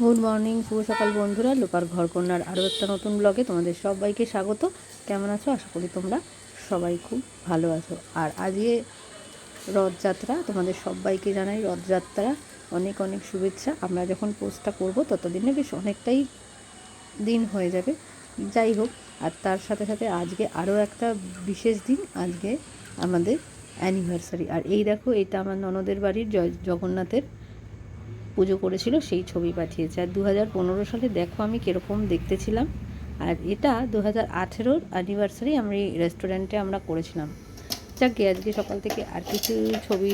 Good morning, শুভ সকাল বন্ধুরা। লোপার ঘরকন্যার আরও একটা নতুন ব্লগে তোমাদের সবাইকে স্বাগত। কেমন আছো? আশা করি তোমরা সবাই খুব ভালো আছো। আর আজকে রথযাত্রা, তোমাদের সবাইকে জানাই রথযাত্রা। অনেক অনেক শুভেচ্ছা। আমরা যখন পোস্টটা করব, ততদিনে বেশ অনেকটাই দিন হয়ে যাবে। যাই হোক, আর তার সাথে সাথে আজকে আরও একটা বিশেষ দিন। আজকে আমাদের অ্যানিভার্সারি আর এই দেখো, এটা আমার ননদের বাড়ির জগন্নাথের পুজো করেছিল, সেই ছবি পাঠিয়েছে। আর দু হাজার পনেরো সালে দেখো আমি কীরকম দেখতে ছিলাম আর এটা দু হাজার আঠেরোর অ্যানিভার্সারি আমরা এই রেস্টুরেন্টে আমরা করেছিলাম। যাক যাকে আজকে সকাল থেকে আর কিছু ছবি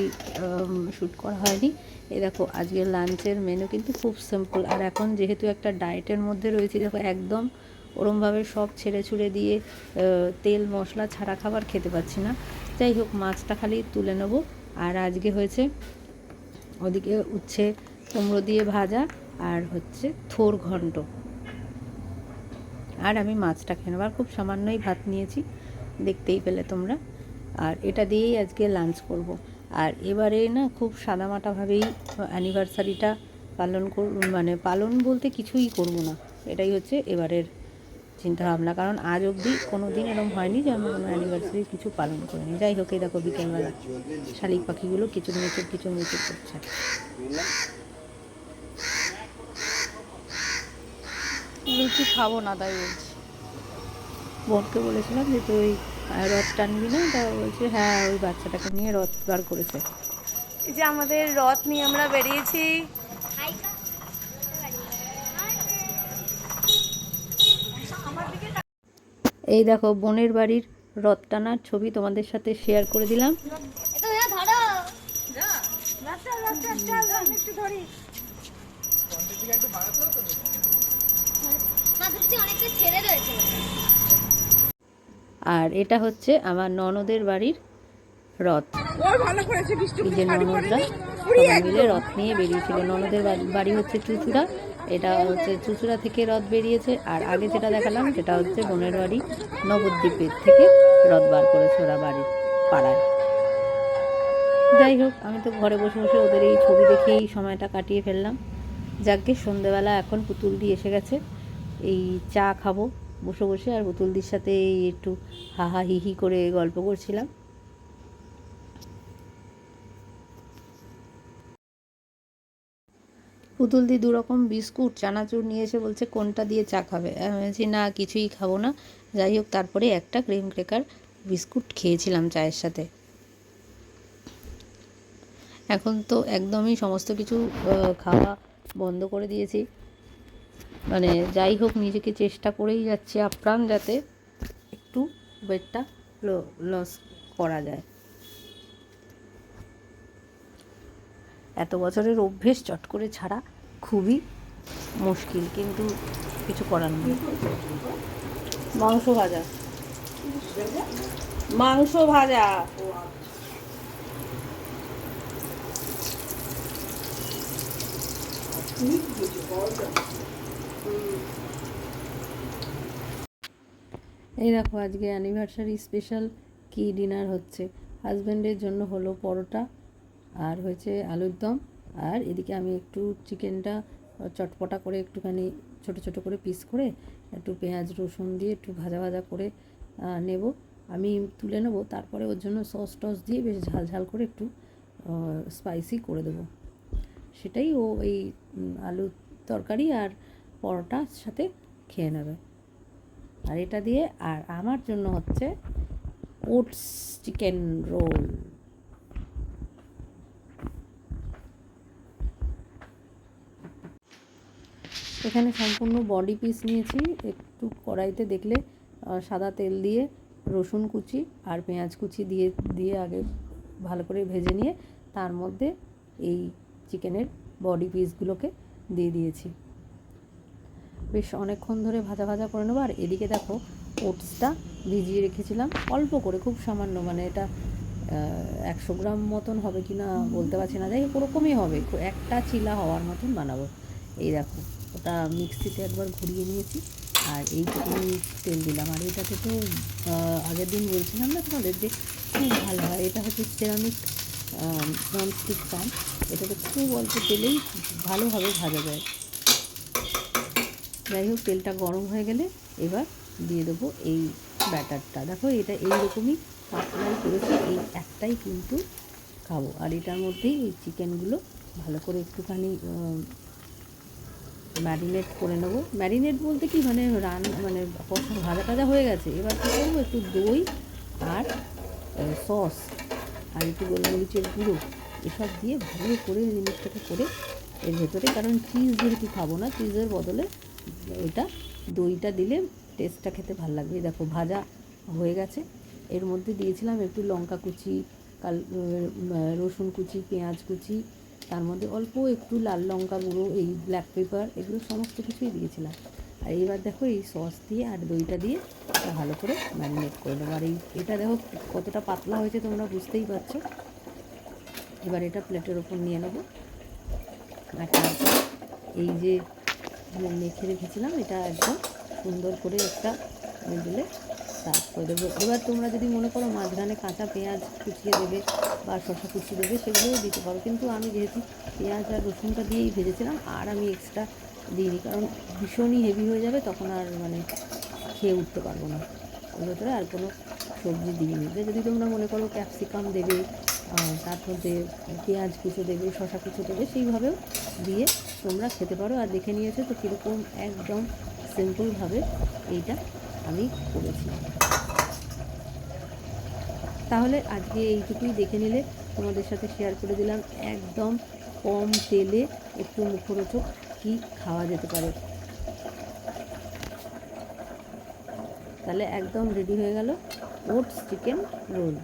শ্যুট করা হয়নি। এ দেখো, আজকে লাঞ্চের মেনু কিন্তু খুব সিম্পল আর এখন যেহেতু একটা ডায়েটের মধ্যে রয়েছি, দেখো একদম ওরমভাবে সব ছেড়ে ছুড়ে দিয়ে তেল, মশলা ছাড়া খাবার খেতে পাচ্ছি না। যাই হোক, মাছটা খালি তুলে নেব। আর আজকে হয়েছে ওদিকে উচ্ছে কুমড়ো দিয়ে ভাজা আর হচ্ছে থোর ঘন্ট। আর আমি মাছটা খেয়ে নেবার খুব সামান্যই ভাত নিয়েছি, দেখতেই পেলে তোমরা। আর এটা দিয়েই আজকে লাঞ্চ করব। আর এবারে না খুব সাদামাটাভাবেই অ্যানিভার্সারিটা পালন কর মানে পালন বলতে কিছুই করব না। এটাই হচ্ছে এবারের চিন্তা ভাবনা কারণ আজ অবধি কোনো দিন এরকম হয়নি যে আমি কোনো অ্যানিভার্সারি কিছু পালন করিনি। যাই হোক, এই দেখো বিকেলবেলা শালিক পাখিগুলো কিচুর মিচুর কিচুর মিচুর করছে। লুচি খাব না তাই বলছি। বোনকে বলেছিলাম যে তুই রথ টানবি না তা বলছে হ্যাঁ ওই বাচ্চাটাকে নিয়ে রথ বার করেছে। এই যে আমাদের রথ নিয়ে আমরা বেরিয়েছি। এই দেখো বোনের বাড়ির রথ টানার ছবি তোমাদের সাথে শেয়ার করে দিলাম। অনেকটা ছেড়ে রয়েছে। আর এটা হচ্ছে আমার ননদের বাড়ির রথ। এই যে ননদরা সবাই মিলে রথ নিয়ে বেরিয়েছিল। ননদের বাড়ি- বাড়ি হচ্ছে চুচুড়া। এটা হচ্ছে চুচুড়া থেকে রথ বেরিয়েছে। আর আগে যেটা দেখালাম সেটা হচ্ছে বোনের বাড়ি নবদ্বীপের থেকে রথ বার করেছে ওরা বাড়ির পাড়ায়। যাই হোক আমি তো ঘরে বসে বসে ওদের এই ছবি দেখেই সময়টা কাটিয়ে ফেললাম। যাকে সন্ধেবেলা এখন পুতুল দিয়ে এসে গেছে। এই চা খাব। বসে বসে আর পুতুলদির সাথে এই একটু হাহা হিহি করে গল্প করছিলাম। পুতুল দি দু রকম বিস্কুট, চানাচুর নিয়ে এসে বলছে, কোনটা দিয়ে চা খাবে? আমি বলছি, না, কিছুই খাব না। যাই হোক, তারপরে একটা ক্রিম ক্রেকার বিস্কুট খেয়েছিলাম চায়ের সাথে। এখন তো একদমই সমস্ত কিছু খাওয়া বন্ধ করে দিয়েছি। মানে যাই হোক, নিজেকে চেষ্টা করেই যাচ্ছি আপ্রাণ যাতে একটু ওয়েটটা লস করা যায়। এত বছরের অভ্যেস চট করে ছাড়া খুবই মুশকিল, কিন্তু কিছু করার নেই। মাংস ভাজা। মাংস ভাজা। এই দেখো, আজকে অ্যানিভার্সারি স্পেশাল কি ডিনার হচ্ছে? হাজব্যান্ডের জন্য হলো পরোটা আর হয়েছে আলুর দম। আর এদিকে আমি একটু চিকেনটা চটপটা করে একটুখানি ছোট ছোট করে পিস করে একটু পেঁয়াজ, রসুন দিয়ে একটু ভাজা ভাজা করে নেব। আমি তুলে নেব, তারপরে ওর জন্য সস টস দিয়ে বেশ ঝাল ঝাল করে একটু স্পাইসি করে দেবো। সেটাই ও এই আলুর তরকারি আর পরোটার সাথে খেয়ে নেবে। আর এটা দিয়ে, আর আমার জন্য হচ্ছে ওটস চিকেন রোল। এখানে সম্পূর্ণ বডি পিস নিয়েছি। একটু কড়াইতে দেখলে সাদা তেল দিয়ে, রসুন কুচি আর পেঁয়াজ কুচি দিয়ে দিয়ে আগে ভালো করে ভেজে নিয়ে, তার মধ্যে এই চিকেনের বডি পিসগুলোকে দিয়ে দিয়েছি। বেশ অনেকক্ষণ ধরে ভাজা ভাজা করে নেব। আর এদিকে দেখো, ওটসটা ভিজিয়ে রেখেছিলাম, অল্প করে, খুব সামান্য মানে এটা একশো গ্রাম মতন হবে কি না বলতে পারছি না। যাই ওরকমই হবে একটা চিলা হওয়ার মতন বানাবো। এই দেখো, ওটা মিক্সিতে একবার ঘুরিয়ে নিয়েছি, আর এইটুকুনি তেল দিলাম। আর এটাতে তো আগের দিন বলছিলাম না তোমাদের যে খুব ভালো হয়, এটা হচ্ছে সেরামিক ননস্টিক প্যান এটাতে খুব অল্প তেলেই ভালোভাবে ভাজা যায়। যাই হোক, তেলটা গরম হয়ে গেলে এবার দিয়ে দেবো এই ব্যাটারটা। দেখো, এটা এইরকমই পাতলাই করেছি, এই একটাই কিন্তু খাব। আর এটার মধ্যেই এই চিকেনগুলো ভালো করে একটুখানি ম্যারিনেট করে নেব। ম্যারিনেট বলতে কি মানে রান মানে ভাজা টাজা হয়ে গেছে। এবার কী করব, একটু দই আর সস আর একটু গোলমরিচের গুঁড়ো, এসব দিয়ে ভালো করে জিনিসটাকে করে এর ভেতরে, কারণ চিজ যেহেতু খাব না চিজের বদলে ওইটা, দইটা দিলে টেস্টটা খেতে ভালো লাগবে। দেখো, ভাজা হয়ে গেছে। এর মধ্যে দিয়েছিলাম একটু লঙ্কা কুচি, কাল রসুন কুচি, পেঁয়াজ কুচি, তার মধ্যে অল্প একটু লাল লঙ্কা গুঁড়ো, এই ব্ল্যাক পেপার এগুলো সমস্ত কিছুই দিয়েছিলাম। আর এবার দেখো এই সস দিয়ে আর দইটা দিয়ে ভালো করে ম্যারিনেট করে নেব। আর এই এটা দেখো কতটা পাতলা হয়েছে তোমরা বুঝতেই পারছ। এবার এটা প্লেটের ওপর নিয়ে নেব। আর এই যে মেখে রেখেছিলাম। এটা একদম সুন্দর করে একটা দিলে সার্ভ করে দেবো। এবার তোমরা যদি মনে করো মাঝখানে কাঁচা পেঁয়াজ কুচিয়ে দেবে বা শসা কুচিয়ে দেবে, সেগুলোও দিতে পারো। কিন্তু আমি যেহেতু পেঁয়াজ আর রসুনটা দিয়েই ভেজেছিলাম, আর আমি এক্সট্রা দিইনি, কারণ ভীষণই হেভি হয়ে যাবে, তখন আর মানে খেয়ে উঠতে পারব না। ওর ভেতরে আর কোনো সবজি দিইনি। যদি তোমরা মনে করো ক্যাপসিকাম দেবে তার মধ্যে পেঁয়াজ কুচো দেবে শশা কুচো দেবে, সেইভাবেও দিয়ে তোমরা খেতে পারো। আর দেখে নিয়েছো তো কীরকম একদম সিম্পলভাবে এইটা আমি করেছি। তাহলে আজকে এইটুকুই দেখে নিলে, তোমাদের সাথে শেয়ার করে দিলাম। একদম কম তেলে একটু মুখরোচক কী খাওয়া যেতে পারে। তাহলে একদম রেডি হয়ে গেল। Oats chicken roll